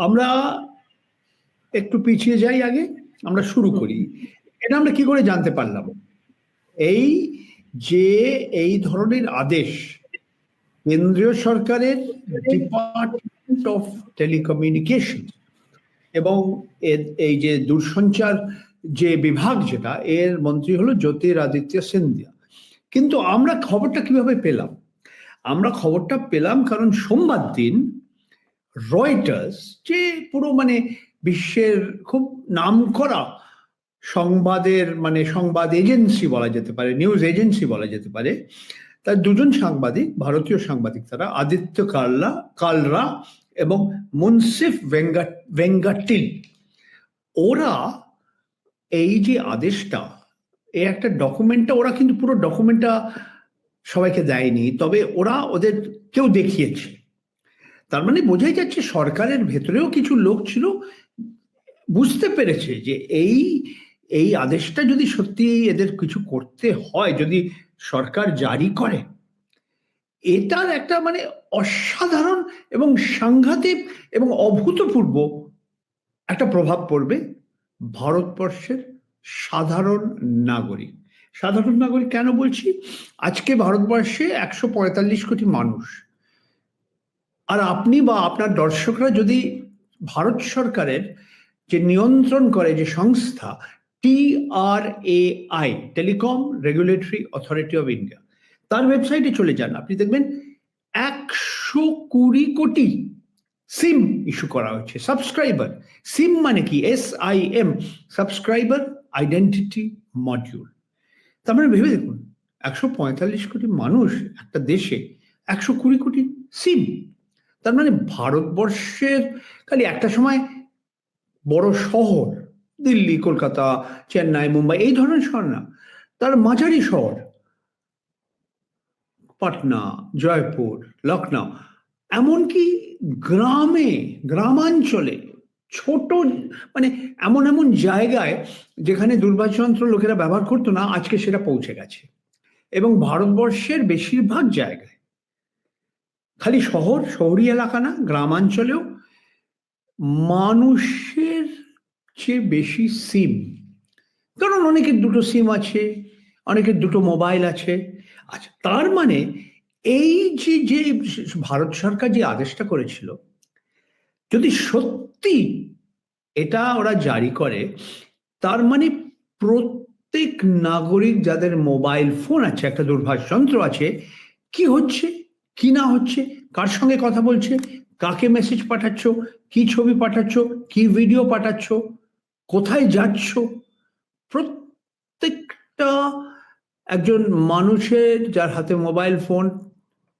আমরা একটু পিছিয়ে যাই আগে আমরা শুরু করি। এটা আমরা কি করে জানতে পারলাম? এই যে এই ধরনের আদেশ কেন্দ্রীয় সরকারের ডিপার্টমেন্ট অফ টেলিকমিউনিকেশন এবং এর- এই যে দূরসঞ্চার যে বিভাগ যেটা এর মন্ত্রী হলো জ্যোতিরাদিত্য সিন্ধিয়া। কিন্তু আমরা খবরটা কীভাবে পেলাম? আমরা খবরটা পেলাম কারণ সোমবার দিন রয়টার্স যে পুরো মানে বিশ্বের খুব নামকরা সংবাদের মানে সংবাদ এজেন্সি বলা যেতে পারে নিউজ এজেন্সি বলা যেতে পারে, তার দুজন সাংবাদিক, ভারতীয় সাংবাদিক তারা, আদিত্য কাল্লা, কালরা এবং মুনসিফ ভেঙ্গা, ভেঙ্গাটিল। ওরা এই যে আদেশটা, এই একটা ডকুমেন্টটা, ওরা কিন্তু পুরো ডকুমেন্টটা সবাইকে দেয়নি, তবে ওরা ওদের কেউ দেখিয়েছে। তার মানে বোঝাই যাচ্ছে সরকারের ভেতরেও কিছু লোক ছিল, বুঝতে পেরেছে যে এই এই আদেশটা যদি সত্যি এদের কিছু করতে হয়, যদি সরকার জারি করে, এটার একটা মানে অসাধারণ এবং সাংঘাতিক এবং অভূতপূর্ব একটা প্রভাব পড়বে ভারতবর্ষের সাধারণ নাগরিক। সাধারণ নাগরিক কেন বলছি? আজকে ভারতবর্ষে একশো পঁয়তাল্লিশ কোটি মানুষ আর আপনি বা আপনার দর্শকরা যদি ভারত সরকারের যে নিয়ন্ত্রণ করে যে সংস্থা TRAI telecom regulatory authority of India, তার ওয়েবসাইটে চলে যান। আপনি দেখবেন একশো কুড়ি কোটি সিম ইস্যু করা হয়েছে। সাবস্ক্রাইবার, সিম মানে কি? S I M, subscriber identity module. তার মানে ভেবে দেখুন, একশো পঁয়তাল্লিশ কোটি মানুষ একটা দেশে একশো কুড়ি কোটি সিম তার মানে ভারতবর্ষের খালি একটা সময় বড় শহর, দিল্লি, কলকাতা, চেন্নাই, মুম্বাই, এই ধরনের শহর না, তার মাঝারি শহর, পাটনা, জয়পুর লখনৌ এমনকি গ্রামে, গ্রামাঞ্চলে, ছোট মানে এমন এমন জায়গায় যেখানে দুর্বাচন্ত্র লোকেরা ব্যবহার করতো না, আজকে সেটা পৌঁছে গেছে। এবং ভারতবর্ষের বেশিরভাগ জায়গায় খালি শহর, শহরি এলাকা না, গ্রামাঞ্চলেও মানুষের চেয়ে বেশি সিম। কারণ অনেকের দুটো সিম আছে, অনেকের দুটো মোবাইল আছে। আচ্ছা তার মানে এই যে যে ভারত সরকার যে আদেশটা করেছিল, যদি সত্যি এটা ওরা জারি করে, তার মানে প্রত্যেক নাগরিক যাদের মোবাইল ফোন আছে, একটা দূরভাষ যন্ত্র আছে, কি হচ্ছে? কি না হচ্ছে? কার সঙ্গে কথা বলছে? কাকে মেসেজ পাঠাচ্ছ? কি ছবি পাঠাচ্ছ? কি ভিডিও পাঠাচ্ছ? কোথায় যাচ্ছ? প্রত্যেকটা একজন মানুষের যার হাতে মোবাইল ফোন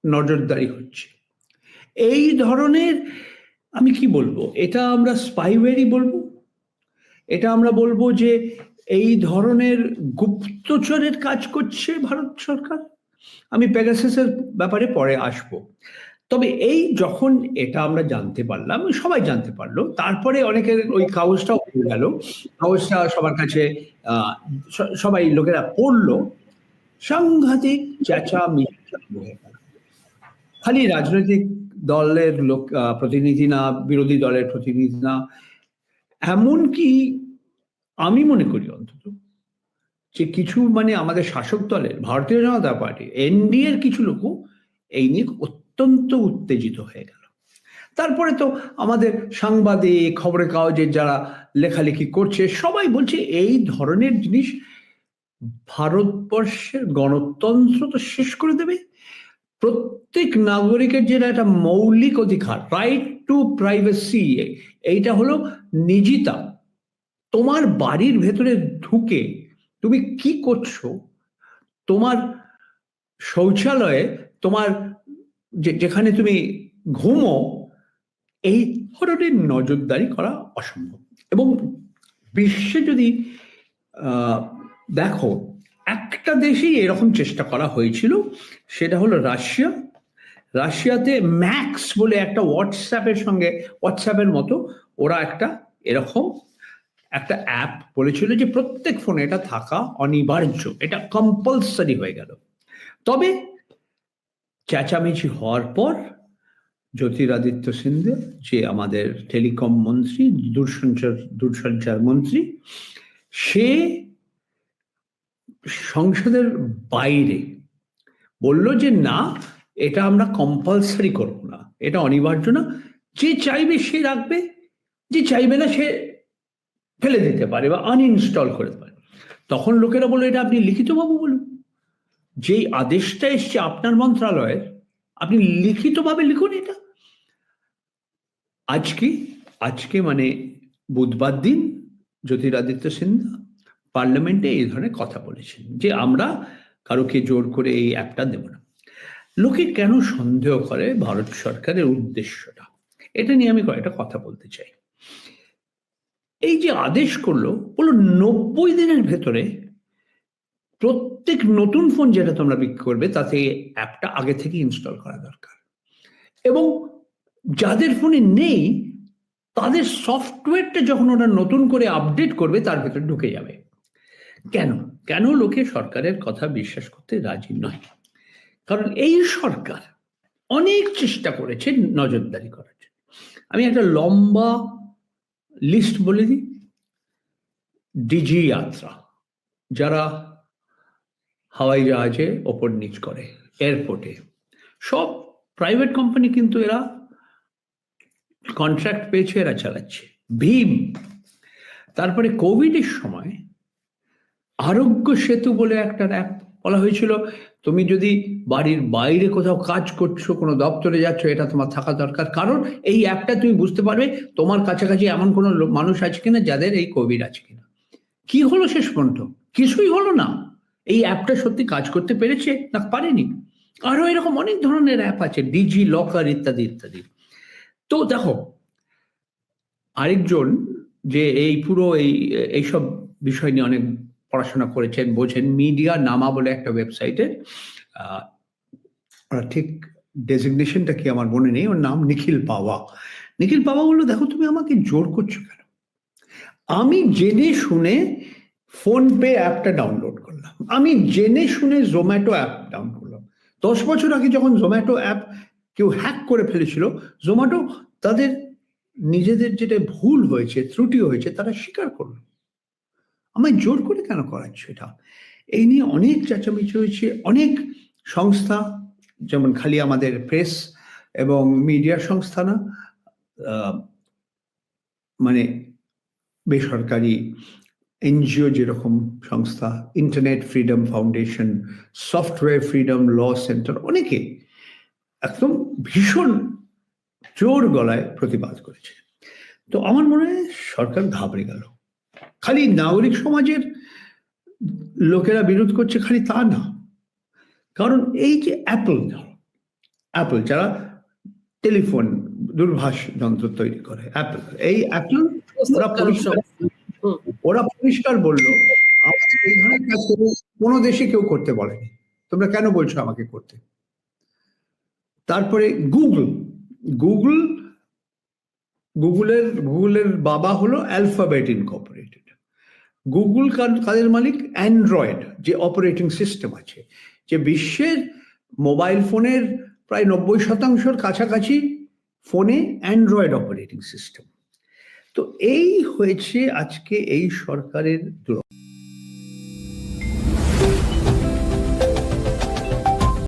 নজরদারি হচ্ছে। এই ধরনের আমি কি বলব? এটা আমরা স্পাইওয়ারি বলব। এটা আমরা বলব যে এই ধরনের গুপ্তচরের কাজ করছে ভারত সরকার। আমি প্যাগাসাসের ব্যাপারে পরে আসব। তবে এই যখন এটা আমরা জানতে পারলাম, সবাই জানতে পারল, তারপরে অনেকের ওই কাগজটাও হয়ে গেল। কাগজটা সবার কাছে সবাই লোকেরা পড়ল। সাংঘাতিক চেঁচা হয়ে খালি রাজনৈতিক দলের লোক প্রতিনিধি না, বিরোধী দলের প্রতিনিধি না, এমনকি আমি মনে করি অন্তত যে কিছু মানে আমাদের শাসক দলের, ভারতীয় জনতা পার্টি, এনডিএর কিছু লোকও এই নিয়ে অত্যন্ত উত্তেজিত হয়ে গেল। তারপরে তো আমাদের সাংবাদিক, খবরের কাগজের যারা লেখালেখি করছে, সবাই বলছে এই ধরনের জিনিস ভারতবর্ষের গণতন্ত্র তো শেষ করে দেবে। প্রত্যেক নাগরিকের যেটা একটা মৌলিক অধিকার রাইট টু প্রাইভেসি এইটা হলো নিজিতা। তোমার বাড়ির ভেতরে ঢুকে তুমি কি করছ? তোমার শৌচালয়ে তোমার যেখানে তুমি ঘুমো, এই ধরনের নজরদারি করা অসম্ভব। এবং বিশ্বে যদি দেখো, একটা দেশেই এরকম চেষ্টা করা হয়েছিল, সেটা হলো রাশিয়া। রাশিয়াতে ম্যাক্স বলে একটা হোয়াটসঅ্যাপের সঙ্গে হোয়াটসঅ্যাপের মতো ওরা একটা এরকম একটা অ্যাপ বলেছিল যে প্রত্যেক ফোনে এটা থাকা অনিবার্য, এটা কম্পালসারি হয়ে গেল। তবে চেঁচামেচি হওয়ার পর জ্যোতিরাদিত্য সিন্ধে, যে আমাদের টেলিকম মন্ত্রী, দূরসঞ্চার দূরসঞ্চার মন্ত্রী, সে সংসদের বাইরে বলল যে না, এটা আমরা কম্পালসারি করব না, এটা অনিবার্য না। যে চাইবে সে রাখবে, যে চাইবে না সে ফেলে দিতে পারে বা আনইনস্টল করে পারে তখন লোকেরা বলল, এটা আপনি লিখিতভাবে বলুন। যেই আদেশটা এসছে আপনার মন্ত্রণালয়ের আপনি লিখিতভাবে লিখুন এটা। আজকে আজকে মানে বুধবার দিন জ্যোতিরাদিত্য সিনহা পার্লামেন্টে এই ধরনের কথা বলেছেন, যে আমরা কারোকে জোর করে এই অ্যাপটা দেব না। লোকে কেন সন্দেহ করে ভারত সরকারের উদ্দেশ্যটা? এটা নিয়ে আমি কয়েকটা কথা বলতে চাই। এই যে আদেশ করল, বলল নব্বই দিনের ভেতরে প্রত্যেক নতুন ফোন যেটা তোমরা বিক্রি করবে তাতে অ্যাপটা আগে থেকে ইনস্টল করা দরকার। এবং যাদের ফোনে নেই, তাদের সফটওয়্যারটা যখন ওরা নতুন করে আপডেট করবে, তার ভেতরে ঢুকে যাবে। কেন? কেন লোকে সরকারের কথা বিশ্বাস করতে রাজি নয়? কারণ এই সরকার অনেক চেষ্টা করেছে নজরদারি করার জন্য। আমি একটা লম্বা লিস্ট বলে দিই। ডিজি যাত্রা, যারা হাওয়াই জাহাজে ওপর নিচ করে এয়ারপোর্টে সব প্রাইভেট কোম্পানি কিন্তু এরা কন্ট্রাক্ট পেয়েছে, এরা চালাচ্ছে। ভীম, তারপরে কোভিডের সময় আরোগ্য সেতু বলে একটা অ্যাপ বলা হয়েছিল। তুমি যদি বাড়ির বাইরে কোথাও কাজ করছ, কোনো দপ্তরে যাচ্ছ, এটা তোমার থাকা দরকার। কারণ এই অ্যাপটা তুমি বুঝতে পারবে, তোমার কাছাকাছি এমন কোনো মানুষ আছে কিনা, যাদের এই কোভিড আছে কিনা। কি হলো শেষ পর্যন্ত? কিছুই হলো না। এই অ্যাপটা সত্যি কাজ করতে পেরেছে? না, পারেনি। আরও এরকম অনেক ধরনের অ্যাপ আছে, ডিজি, লকার ইত্যাদি ইত্যাদি। তো দেখো, আরেকজন যে এই পুরো এই, এইসব বিষয় নিয়ে অনেক পড়াশোনা করেছেন, বোঝেন, মিডিয়া নামা বলে একটা ওয়েবসাইটে ঠিক ডেজিগনেশনটা কি আমার মনে নেই, ওর নাম নিখিল পাওয়া। নিখিল পাওয়া বলল, দেখো, তুমি আমাকে জোর করছ কেন? আমি জেনে শুনে ফোন পে অ্যাপটা ডাউনলোড করলাম। আমি জেনে শুনে জোম্যাটো অ্যাপ ডাউনলোড করলাম। দশ বছর আগে যখন জোম্যাটো অ্যাপ কেউ হ্যাক করে ফেলেছিল জোম্যাটো তাদের নিজেদের যেটা ভুল হয়েছে, ত্রুটি হয়েছে, তারা স্বীকার করল। আমায় জোর করে কেন করাচ্ছে এটা? এই নিয়ে অনেক চেঁচামেচি হয়েছে, অনেক সংস্থা, যেমন খালি আমাদের প্রেস এবং মিডিয়া সংস্থা না মানে বেসরকারি এনজিও যেরকম সংস্থা internet freedom foundation software freedom law centre অনেকে একদম ভীষণ জোর গলায় প্রতিবাদ করেছে। তো আমার মনে হয় সরকার ঘাবড়ে গেল। খালি নাগরিক সমাজের লোকেরা বিরোধ করছে খালি তা না। কারণ এই যে অ্যাপল অ্যাপল যারা টেলিফোন দূরভাষ যন্ত্র তৈরি করে অ্যাপল এই অ্যাপল ওরা পরিষ্কার ওরা পরিষ্কার বলল এই ধরনের কাজ কোনো দেশে কেউ করতে বলেনি। তোমরা কেন বলছো আমাকে করতে? তারপরে গুগল গুগল গুগলের গুগলের বাবা হলো অ্যালফাবেট ইনকর্পোরেটেড গুগল কাদের মালিক? অ্যান্ড্রয়েড যে অপারেটিং সিস্টেম আছে। যে বিশ্বের মোবাইল ফোনের প্রায় নব্বই শতাংশের কাছাকাছি ফোনে অ্যান্ড্রয়েড অপারেটিং সিস্টেম তো এই হয়েছে আজকে এই সরকারের দুর